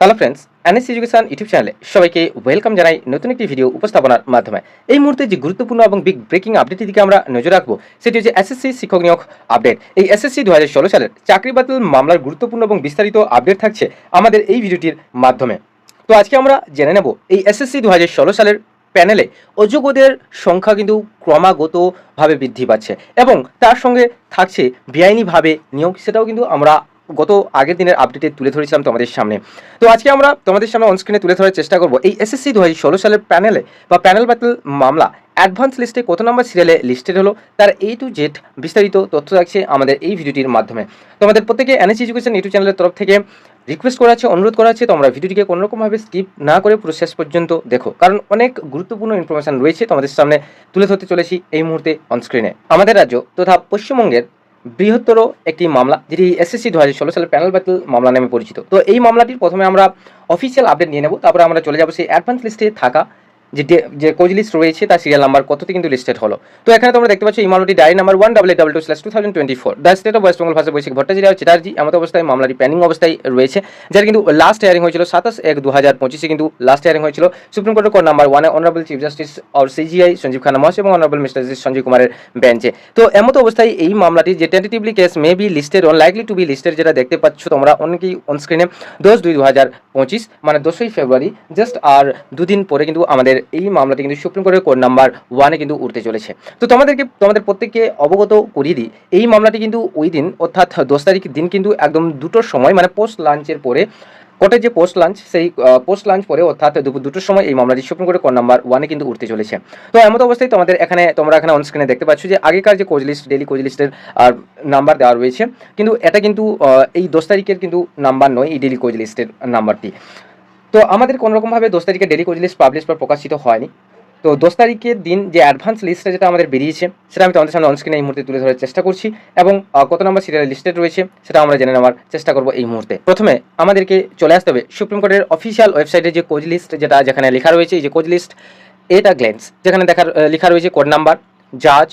Hello friends NS education YouTube চ্যানেলে সবাইকে welcome জানাই নতুন একটি ভিডিও উপস্থাপনার মাধ্যমে। এই মুহূর্তে যে গুরুত্বপূর্ণ এবং বিগ ব্রেকিং আপডেটের দিকে আমরা নজর রাখব, সেটি হচ্ছে এসএসসি শিক্ষক নিয়োগ আপডেট এই এসএসসি দু হাজার ষোলো সালের চাকরি বাতিল মামলার গুরুত্বপূর্ণ এবং বিস্তারিত আপডেট থাকছে আমাদের এই ভিডিওটির মাধ্যমে। তো আজকে আমরা জেনে নেব, এই এসএসসি দু হাজার ষোলো সালের প্যানেলে অযোগ্যদের সংখ্যা কিন্তু ক্রমাগতভাবে বৃদ্ধি পাচ্ছে এবং তার সঙ্গে থাকছে বেআইনিভাবে নিয়োগ, সেটাও কিন্তু আমরা গত আগের দিনের আপডেটে তুলে ধরেছিলাম তোমাদের সামনে। তো আজকে আমরা তোমাদের সামনে অনস্ক্রিনে তুলে ধরার চেষ্টা করব। এই এসএসসি দু সালের প্যানেলে বা প্যানেল ব্যাটেল মামলা অ্যাডভান্স লিস্টে কত নম্বর সিরিয়ালে লিস্টেড হলো, তার এ টু জেড বিস্তারিত তথ্য থাকছে আমাদের এই ভিডিওটির মাধ্যমে। তোমাদের প্রত্যেকে এনএস এডুকেশন ইউটিউব চ্যানেলের তরফ থেকে রিকোয়েস্ট করা আছে, অনুরোধ করা আছে, তোমরা ভিডিওটিকে কোনোরকমভাবে স্কিপ না করে পুরো শেষ পর্যন্ত দেখো। কারণ অনেক গুরুত্বপূর্ণ ইনফরমেশন রয়েছে তোমাদের সামনে তুলে ধরতে চলেছি এই মুহূর্তে অনস্ক্রিনে আমাদের রাজ্য তথা পশ্চিমবঙ্গের বৃহত্তর একটি মামলা, যেটি এসএসসি দু হাজার ষোলো সালের প্যানেল ব্যাটেল মামলা নামে পরিচিত। তো এই মামলাটির প্রথমে আমরা অফিসিয়াল আপডেট নিয়ে নেব, তারপরে আমরা চলে যাব সেই অ্যাডভান্স লিস্টে থাকা যে যে কোচ লিস্ট রয়েছে, তার সিরিয়াল নাম্বার কততে কিন্তু লিস্টেড হলো। তো এখানে তোমরা দেখতে পাচ্ছ এই মামলাটি number one double double two slash two thousand twenty four the state of West Bengal ভাষা বৈশাখ ভট্টাচার্য চ্যাটার্জি এমত অবস্থায় মামলাটি প্যানিং অবস্থায় রয়েছে, যার কিন্তু লাস্ট হিয়ারিং হয়েছিল সাতাশ এক দু হাজার পঁচিশে, কিন্তু লাস্ট হিয়ারিং হয়েছিল সুপ্রিম কোর্টের কোর্ট নাম্বার ওয়ানে honourable chief justice or CJI Sanjiv Khanna, মহাশয় এবং অনারেবল মিস্টার জাস্টিস সঞ্জীব কুমারের বেঞ্চে তো এমত অবস্থায় এই মামলাটি যে tentatively case may be listed on likely to be listed যেটা দেখতে পাচ্ছ তোমরা অনেকেই অনস্ক্রিনে দশ দুই দু হাজার পঁচিশ মানে দশই ফেব্রুয়ারি জাস্ট আর দুদিন পরে কিন্তু আমাদের এই মামলাটি কিন্তু সুপ্রিম কোর্টের কোর্ট নাম্বার ওয়ানে কিন্তু উঠতে চলেছে। তো তোমাদেরকে, তোমাদের প্রত্যেককে অবগত করিয়ে দিই, এই মামলাটি কিন্তু ওই দিন, অর্থাৎ দশ তারিখ দিন কিন্তু একদম দুটোর সময় মানে পোস্ট লাঞ্চের পরে কোর্টের যে পোস্ট লাঞ্চ সেই পোস্ট লাঞ্চ পরে, অর্থাৎ দুপুর দুটোর সময় এই মামলাটি সুপ্রিম কোর্টের কোর্ট নাম্বার ওয়ানে কিন্তু উঠতে চলেছে। তো এমত অবস্থায় তোমাদের এখানে, তোমরা এখানে অনস্ক্রিনে দেখতে পাচ্ছ যে আগেকার যে কোচ লিস্ট ডেলি কোচ লিস্টের আর নাম্বার দেওয়া রয়েছে, কিন্তু এটা কিন্তু এই দশ তারিখের কিন্তু নাম্বার নয়, এই ডেলি কোচ লিস্টের নাম্বারটি তো আমাদের কোনোরকমভাবে দশ তারিখে ডেলি কোচ লিস্ট পাবলিশ বা প্রকাশিত হয়নি। তো দশ তারিখের দিন যে অ্যাডভান্স লিস্টটা যেটা আমাদের বেরিয়েছে, সেটা আমি তোমাদের সামনে অনস্ক্রিনে এই মুহূর্তে তুলে ধরার চেষ্টা করছি এবং কত নম্বর সিরিয়াল লিস্টেড রয়েছে সেটা আমরা জেনে নেওয়ার চেষ্টা করব এই মুহূর্তে। প্রথমে আমাদেরকে চলে আসতে হবে সুপ্রিম কোর্টের অফিসিয়াল ওয়েবসাইটে যে কোচ লিস্ট যেটা যেখানে লেখা রয়েছে, এই যে কোচ লিস্ট এটা গ্লেন্স যেখানে দেখার লেখা রয়েছে কোড নাম্বার জাজ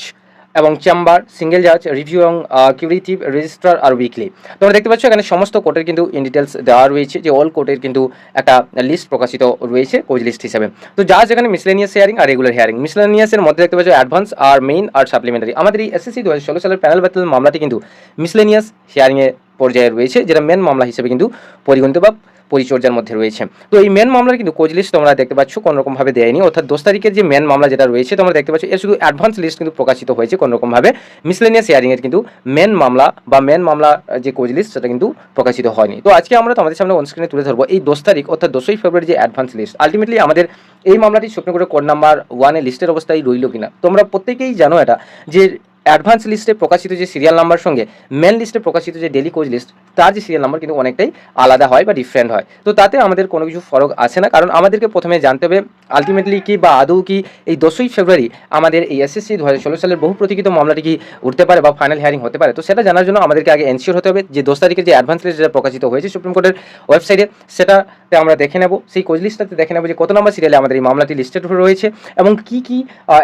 এবং চেম্বার, সিঙ্গেল জাজ, রিভিউ এবং কিউরিটিভ রেজিস্ট্রার আর উইকলি তোমরা দেখতে পাচ্ছ এখানে সমস্ত কোর্টের কিন্তু ইন ডিটেলস দেওয়া রয়েছে যে অল কোর্টের কিন্তু একটা লিস্ট প্রকাশিত রয়েছে কোচ লিস্ট হিসাবে। তো জাজ এখানে মিসলেনিয়াস হেয়ারিং আর রেগুলার হেয়ারিং মিসলেনিয়াসের মধ্যে দেখতে পাচ্ছ অ্যাডভান্স আর মেইন আর সাপ্লিমেন্টারি আমাদের এই এসএসসি দু হাজার ষোলো সালের প্যানেল ব্যাটেল মামলাটি কিন্তু মিসলেনিয়াস হিয়ারিংয়ের পর্যায়ে রয়েছে, যেটা মেন মামলা হিসেবে কিন্তু পরিগণিত বা পরিচর্যার মধ্যে রয়েছে। তো এই মেন মামলার কিন্তু কোচ লিস্ট তোমরা দেখতে পাচ্ছ, কোনোরকমভাবে দেয়নি। অর্থাৎ দশ তারিখের যে মেন মামলা যেটা রয়েছে, তোমরা দেখতে পাচ্ছ, এর শুধু অ্যাডভান্স লিস্ট কিন্তু প্রকাশিত হয়েছে কোনোরকমভাবে। মিসলেনিয়াস হিয়ারিংয়ের কিন্তু মেন মামলা বা মেন মামলা যে কোচ লিস্ট সেটা কিন্তু প্রকাশিত হয়নি। তো আজকে আমরা তোমাদের সামনে অনস্ক্রিনে তুলে ধরবো এই দশ তারিখ, অর্থাৎ দশই ফেব্রুয়ারি যে অ্যাডভান্স লিস্ট আলটিমেটলি আমাদের এই মামলাটি সুপ্রিম কোর্টের কোড নাম্বার ওয়ানে লিস্টের অবস্থায় রইল কিনা। তোমরা প্রত্যেকেই জানো এটা, যে অ্যাডভান্স লিস্টে প্রকাশিত যে সিরিয়াল নাম্বার সঙ্গে মেন লিস্টে প্রকাশিত যে ডেলি কোচ লিস্ট তার যে সিরিয়াল নাম্বার কিন্তু অনেকটাই আলাদা হয় বা ডিফারেন্ট হয়। তো তাতে আমাদের কোনো কিছু ফরক আসে না, কারণ আমাদেরকে প্রথমে জানতে হবে আলটিমেটলি কি বা আদৌ কি এই দশই ফেব্রুয়ারি আমাদের এই এসএসসি দু হাজার ষোলো সালের বহু প্রতীক্ষিত মামলাটি কি উঠতে পারে বা ফাইনাল হিয়ারিং হতে পারে। তো সেটা জানার জন্য আমাদেরকে আগে এনশিওর হতে হবে যে দশ তারিখে যে অ্যাডভান্স লিস্ট যেটা প্রকাশিত হয়েছে সুপ্রিম কোর্টের ওয়েবসাইটে সেটাতে আমরা দেখে নেব। সেই কোচ লিস্টটাতে দেখে নেব যে কত নম্বর সিরিয়ালে আমাদের এই মামলাটি লিস্টেড রয়েছে এবং কি কি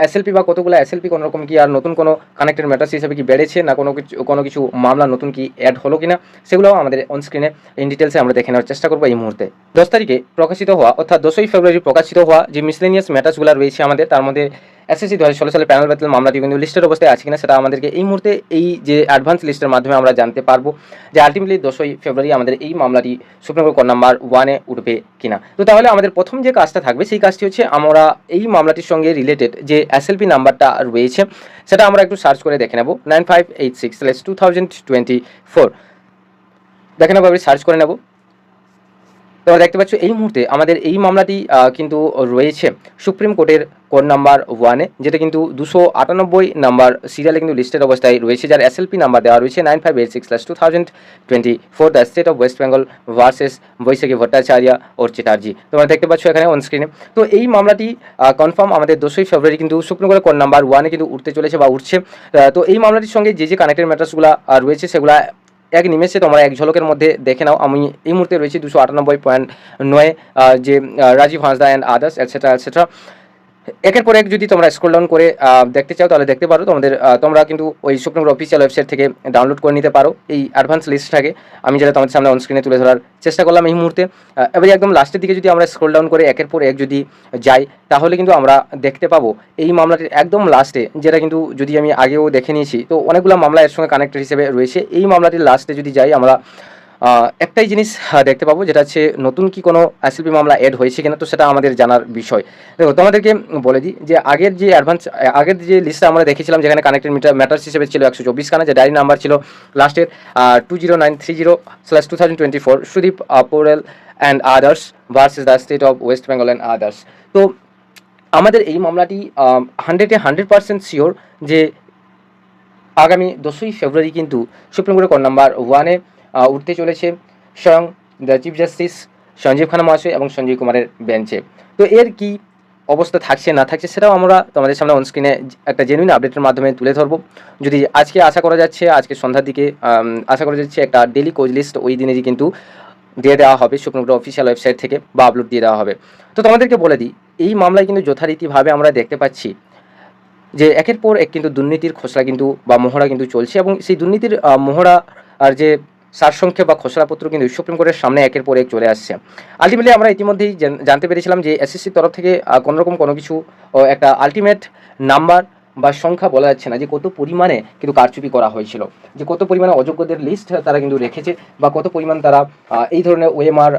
এসএলপি বা কতগুলো এসএলপি কোনো রকম কি আর নতুন কোনো কানেক্টেড ম্যাটার্স হিসেবে কি বেড়েছে না কোনো কিছু কোনো কিছু মামলা নতুন কি অ্যাড হলো কিনা, সেগুলোও আমাদের অনস্ক্রিনে ইন ডিটেলসে আমরা দেখে নেওয়ার চেষ্টা করব এই মুহূর্তে। দশ তারিখে প্রকাশিত হওয়া, অর্থাৎ দশই ফেব্রুয়ারি প্রকাশিত হওয়া যে মিসলেনিয়াস ম্যাটার্সগুলো রয়েছে আমাদের, তার মধ্যে এসএসসি দু হাজার ষোলো সালে প্যানেল ব্যাটেল মামলাটি কিন্তু লিস্টের অবস্থায় আছে কিনা সেটা আমাদেরকে এই মুহূর্তে এই যে অ্যাডভান্স লিস্টের মাধ্যমে আমরা জানতে পারব যে আলটিমেটলি দশই ফেব্রুয়ারি আমাদের এই মামলাটি সুপ্রিম কোর্ট নাম্বার ওয়ানে উঠবে কিনা। তো তাহলে আমাদের প্রথম যে কাজটা থাকবে সেই কাজটি হচ্ছে আমরা এই মামলাটির সঙ্গে রিলেটেড যে এসএলপি নাম্বারটা রয়েছে সেটা আমরা একটু সার্চ করে দেখে নেব। Nine five eight six two thousand twenty four দেখে নেব সার্চ করে নেব। তোমরা দেখতে পাচ্ছ, এই মুহূর্তে আমাদের এই মামলাটি কিন্তু রয়েছে সুপ্রিম কোর্টের কোড নাম্বার ওয়ানে, যেটা কিন্তু দুশো আটানব্বই নাম্বার সিরিয়ালে কিন্তু লিস্টেড অবস্থায় রয়েছে, যার এসএলপি নাম্বার দেওয়া রয়েছে nine five eight six two thousand twenty four the state of West Bengal versus Baishakhi Bhattacharya or Chatterjee তোমরা দেখতে পাচ্ছ এখানে অন স্ক্রিনে তো এই মামলাটি কনফার্ম আমাদের দোষই ফেব্রুয়ারি কিন্তু সুপ্রিম কোর্টের কোড নাম্বার ওয়ানে কিন্তু উঠতে চলেছে বা উঠছে। তো এই মামলাটির সঙ্গে যে যে কানেক্টেড ম্যাটার্সগুলো রয়েছে, সেগুলো এক নিমেষে তোমরা এক ঝলকের মধ্যে দেখে নাও। আমি এই মুহূর্তে রয়েছি দুশো আটানব্বই পয়েন্ট নয় যে Rajiv Hansda and others etcetera etcetera একের পর এক যদি তোমরা স্ক্রল ডাউন করে দেখতে চাও, তাহলে দেখতে পারো। তোমাদের তোমরা কিন্তু ওই সুপ্রিম কোর্ট অফিসিয়াল ওয়েবসাইট থেকে ডাউনলোড করে নিতে পারো। এই অ্যাডভান্স লিস্টটাকে আমি যেটা তোমাদের সামনে অনস্ক্রিনে তুলে ধরার চেষ্টা করলাম এই মুহূর্তে। এবারে একদম লাস্টের দিকে যদি আমরা স্ক্রল ডাউন করে একের পর এক যদি যাই, তাহলে কিন্তু আমরা দেখতে পাবো এই মামলাটির একদম লাস্টে যেটা কিন্তু যদি আমি আগেও দেখে নিয়েছি। তো অনেকগুলো মামলা এর সঙ্গে কানেক্টেড হিসেবে রয়েছে। এই মামলাটির লাস্টে যদি যাই, আমরা একটাই জিনিস দেখতে পাবো, যেটা হচ্ছে নতুন কি কোনো এসএলপি মামলা এড হয়েছে কিনা, তো সেটা আমাদের জানার বিষয়। দেখো, তোমাদেরকে বলে দিই যে আগের যে অ্যাডভান্স আগের যে লিস্টটা আমরা দেখেছিলাম, যেখানে কানেক্টেড মিটার ম্যাটার্স হিসেবে ছিল একশো চব্বিশ খানা, যে ডায়রি নাম্বার ছিল লাস্টের two zero nine three zero slash two thousand twenty four Sudip Porel and others versus the state of West Bengal and others তো, আমাদের এই মামলাটি হান্ড্রেডে হান্ড্রেড পার্সেন্ট শিওর যে আগামী দশই ফেব্রুয়ারি কিন্তু সুপ্রিম কোর্টের কোর্ট নাম্বার ওয়ানে উঠতে চলেছে। স্বয়ং the chief justice Sanjiv Khanna মহাশয় এবং সঞ্জীব কুমারের বেঞ্চে। তো এর কি অবস্থা থাকছে, না থাকছে সেটাও আমরা তোমাদের সামনে অনস্ক্রিনে একটা জেনুইন আপডেটের মাধ্যমে তুলে ধরবো। যদি আজকে আশা করা যাচ্ছে, আজকে সন্ধ্যার দিকে আশা করা যাচ্ছে একটা ডেলি কোচ লিস্ট ওই দিনেরই কিন্তু দিয়ে দেওয়া হবে কোর্ট অফিসিয়াল ওয়েবসাইট থেকে বা আপলোড দিয়ে দেওয়া হবে। তো তোমাদেরকে বলে দিই, এই মামলায় কিন্তু যথারীতিভাবে আমরা দেখতে পাচ্ছি যে একের পর এক কিন্তু দুর্নীতির খসড়া কিন্তু বা মহড়া কিন্তু চলছে এবং সেই দুর্নীতির মহড়া আর যে সারসংক্ষেপ বা খসড়াপত্র কিন্তু সুপ্রিম কোর্টের সামনে একের পর এক চলে আসছে। আলটিমেটলি আমরা ইতিমধ্যেই জানতে পেরেছিলাম যে এসএসসির তরফ থেকে কোনোরকম কোনো কিছু একটা আলটিমেট নাম্বার বা সংখ্যা বলা যাচ্ছে না যে কত পরিমাণে কিন্তু কারচুপি করা হয়েছিল। যে কত পরিমাণে অযোগ্যদের লিস্ট তারা কিন্তু রেখেছে বা কত পরিমাণ তারা এই ধরনের ওএমআর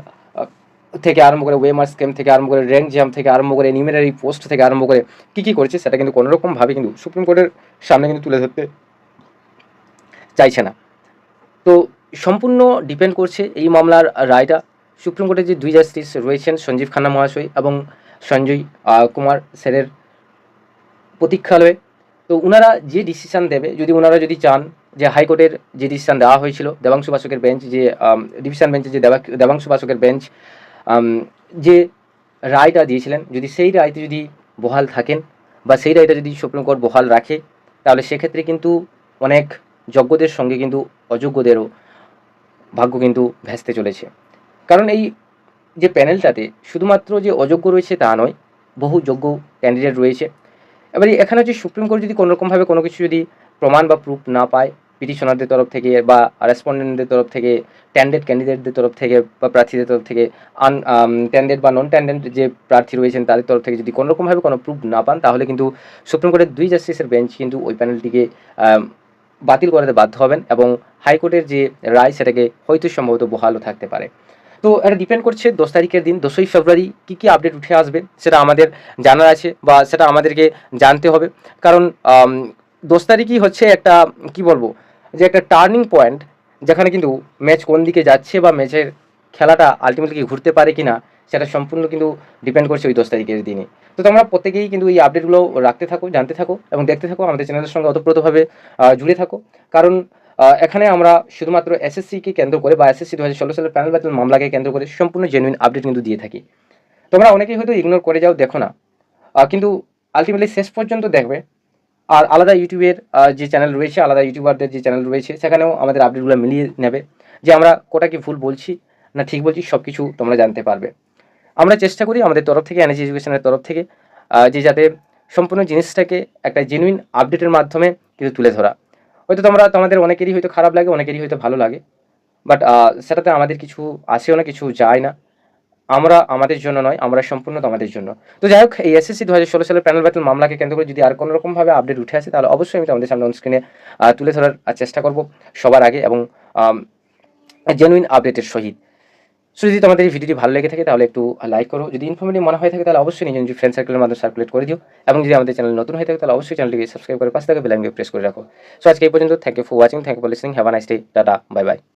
থেকে আরম্ভ করে ওয়েমার স্কেম থেকে আরম্ভ করে র্যাঙ্ক জ্যাম থেকে আরম্ভ করে নিউমেরারি পোস্ট থেকে আরম্ভ করে কী কী করেছে সেটা কিন্তু কোনোরকমভাবে কিন্তু সুপ্রিম কোর্টের সামনে কিন্তু তুলে ধরতে চাইছে না। সম্পূর্ণ ডিপেন্ড করছে এই মামলার রায়টা। সুপ্রিম কোর্টের যে দুই জাস্টিস রয়েছেন সঞ্জীব খান্না মহাশয় এবং সঞ্জয় কুমার স্যারের প্রতীক্ষালয়ে, তো ওনারা যে ডিসিশন দেবে, যদি ওনারা যদি চান যে হাইকোর্টের যে ডিসিশান দেওয়া হয়েছিল, দেবাংশু বাসকের বেঞ্চ যে ডিভিশন বেঞ্চে যে দেবাংশু বাসকের বেঞ্চ যে রায়টা দিয়েছিলেন, যদি সেই রায়তে যদি বহাল থাকেন বা সেই রায়টা যদি সুপ্রিম কোর্ট বহাল রাখে, তাহলে সেক্ষেত্রে কিন্তু অনেক যোগ্যদের সঙ্গে কিন্তু অযোগ্যদেরও ভাগ্য কিন্তু ভেস্তে চলেছে। কারণ এই যে প্যানেলটাতে শুধুমাত্র যে অযোগ্য রয়েছে তা নয়, বহু যোগ্য ক্যান্ডিডেট রয়েছে। এবারে এখানে হচ্ছে সুপ্রিম কোর্ট যদি কোনোরকমভাবে কোনো কিছু যদি প্রমাণ বা প্রুফ না পায় পিটিশনারদের তরফ থেকে বা রেসপন্ডেন্টদের তরফ থেকে ট্যান্ডেড ক্যান্ডিডেটদের তরফ থেকে বা প্রার্থীদের তরফ থেকে আন ট্যান্ডেড বা নন ট্যান্ডেড যে প্রার্থী রয়েছেন তাদের তরফ থেকে যদি কোনোরকমভাবে কোনো প্রুফ না পান, তাহলে কিন্তু সুপ্রিম কোর্টের দুই জাস্টিসের বেঞ্চ কিন্তু ওই প্যানেলটিকে বাতিল করাতে বাধ্য হবেন এবং হাইকোর্টের যে রায় সেটাকে হয়তো সম্ভবত বহালও থাকতে পারে। তো এটা ডিপেন্ড করছে দশ তারিখের দিন, দশই ফেব্রুয়ারি কী কী আপডেট উঠে আসবে সেটা আমাদের জানার আছে বা সেটা আমাদেরকে জানতে হবে। কারণ দশ তারিখই হচ্ছে একটা, কি বলব, যে একটা টার্নিং পয়েন্ট যেখানে কিন্তু ম্যাচ কোন দিকে যাচ্ছে বা ম্যাচের খেলাটা আলটিমেটলি ঘুরতে পারে কি না সেটা সম্পূর্ণ কিন্তু ডিপেন্ড করছে ওই দশ তারিখের দিনে। তো তোমরা প্রত্যেকেই কিন্তু এই আপডেটগুলো রাখতে থাকো, জানতে থাকো এবং দেখতে থাকো, আমাদের চ্যানেলের সঙ্গে অতপ্রতভাবে জুড়ে থাকো। কারণ এখানে আমরা শুধুমাত্র এসএসসিকে কেন্দ্র করে বা এসএসসি দু হাজার ষোলো সালের প্যানেল ব্যাটেল মামলাকে কেন্দ্র করে সম্পূর্ণ জেনুইন আপডেট কিন্তু দিয়ে থাকি। তোমরা অনেকেই হয়তো ইগনোর করে যাও, দেখো না। কিন্তু আলটিমেটলি শেষ পর্যন্ত দেখবে। আর আলাদা ইউটিউবের যে চ্যানেল রয়েছে, আলাদা ইউটিউবারদের যে চ্যানেল রয়েছে, সেখানেও আমাদের আপডেটগুলো মিলিয়ে নেবে। যে আমরা কোটা কি ভুল বলছি? না ঠিক বলছি? সব কিছু তোমরা জানতে পারবে। আমরা চেষ্টা করি আমাদের তরফ থেকে এনএজি এডুকেশনের তরফ থেকে যে যাতে সম্পূর্ণ জিনিসটাকে একটা জেনুইন আপডেটের মাধ্যমে কিন্তু তুলে ধরা। হয়তো তোমরা, তোমাদের অনেকেরই হয়তো খারাপ লাগে, অনেকেরই হয়তো ভালো লাগে বাট সেটাতে আমাদের কিছু আসেও না, কিছু যায় না। আমরা আমাদের জন্য নয়, আমরা সম্পূর্ণ তোমাদের জন্য। তো যাই হোক, এই এসএসসি দু হাজার ষোলো সালের প্যানেল ব্যাটেল মামলাকে কেন্দ্র করে যদি আর কোনো রকমভাবে আপডেট উঠে আসে, তাহলে অবশ্যই আমি তোমাদের সামনে স্ক্রিনে তুলে ধরার চেষ্টা করব সবার আগে এবং জেনুইন আপডেটের সহিত। সো যদি তোমাদের এই ভিডিওটি ভালো লেগে থাকে, তাহলে একটু লাইক করো। যদি ইনফরমেটিভ মনে হয়ে থাকে, তাহলে অবশ্যই নিজের নিজের ফ্রেন্ড সার্কেলের মাধ্যমে সার্কুলেট করে দিও। এবং যদি আমাদের চ্যানেল নতুন হয়ে থাকে, তাহলে অবশ্যই চ্যানেলটিকে সাবস্ক্রাইব করে পাশে থাকে বেলাইনকে প্রেস করে রাখো। সো আজকে এই পর্যন্ত। Thank you for watching thank you for listening have a nice day tata bye bye